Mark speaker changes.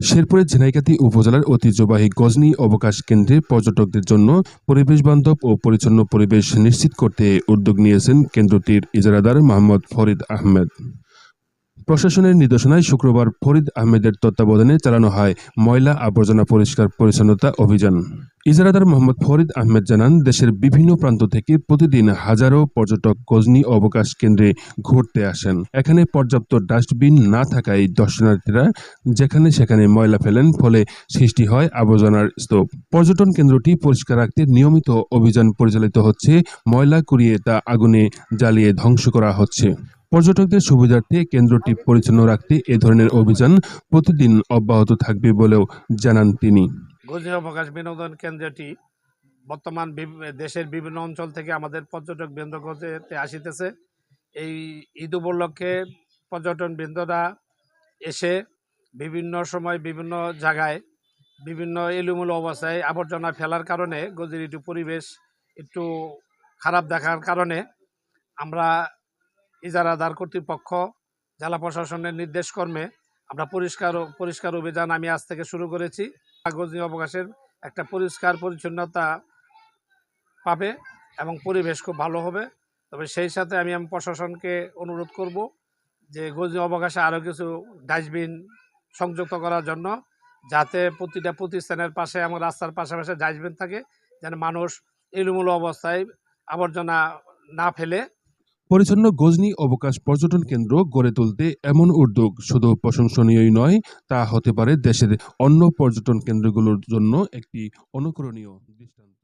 Speaker 1: শেরপুরের ঝিনাইকাতি উপজেলার ঐতিহ্যবাহী গজনি অবকাশ কেন্দ্রে পর্যটকদের জন্য পরিবেশ বান্ধব ও পরিচ্ছন্ন পরিবেশ নিশ্চিত করতে উদ্যোগ নিয়েছেন কেন্দ্রটির ইজারাদার মোহাম্মদ ফরিদ আহমেদ। প্রশাসনের নির্দেশনায় শুক্রবার ফরিদ আহমেদের তত্ত্বাবধানে চালানো হয় ময়লা আবর্জনা পরিষ্কার পরিচ্ছন্নতা অভিযান। ইজারাদার মোহাম্মদ ফরিদ আহমেদ জানান, দেশের বিভিন্ন প্রান্ত থেকে প্রতিদিন হাজারো পর্যটক গজনী অবকাশ কেন্দ্রে ঘুরতে আসেন। এখানে পর্যাপ্ত ডাস্টবিন না থাকায় দর্শনার্থীরা যেখানে সেখানে ময়লা ফেলেন, ফলে সৃষ্টি হয় আবর্জনার স্তূপ। পর্যটন কেন্দ্রটি পরিষ্কার রাখতে নিয়মিত অভিযান পরিচালিত হচ্ছে, ময়লা কুড়িয়ে তা আগুনে জ্বালিয়ে ধ্বংস করা হচ্ছে। পর্যটকদের সুবিধার্থে কেন্দ্রটি পরিচ্ছন্ন রাখতে এ ধরনের অভিযান প্রতিদিন অব্যাহত থাকবে বলেও জানান তিনি।
Speaker 2: গজনী অবকাশ বিনোদন কেন্দ্রটি বর্তমান দেশের বিভিন্ন অঞ্চল থেকে আমাদের পর্যটক বৃন্দ করতে আসিতেছে। এই ঈদ উপলক্ষে পর্যটন বৃন্দরা এসে বিভিন্ন সময় বিভিন্ন জায়গায় বিভিন্ন এলোমেলো অবস্থায় আবর্জনা ফেলার কারণে গজির একটু পরিবেশ একটু খারাপ দেখার কারণে আমরা ইজারাদার কর্তৃপক্ষ, জেলা প্রশাসনের নির্দেশ কর্মে আমরা পরিষ্কার পরিষ্কার অভিযান আমি আজ থেকে শুরু করেছি। গজনী অবকাশের একটা পরিষ্কার পরিচ্ছন্নতা পাবে এবং পরিবেশ খুব ভালো হবে। তবে সেই সাথে আমি আমি প্রশাসনকে অনুরোধ করব যে গজনী অবকাশে আরও কিছু ডাস্টবিন সংযুক্ত করার জন্য যাতে প্রতিটা প্রতিষ্ঠানের পাশে এবং রাস্তার পাশাপাশি ডাস্টবিন থাকে, যেন মানুষ এলোমেলো অবস্থায় আবর্জনা না ফেলে
Speaker 1: পরিচ্ছন্ন গজনি অবকাশ পর্যটন কেন্দ্র গড়ে তুলতে এমন উদ্যোগ শুধু প্রশংসনীয়ই নয়, তা হতে পারে দেশের অন্য পর্যটন কেন্দ্রগুলোর জন্য একটি অনুকরণীয় দৃষ্টান্ত।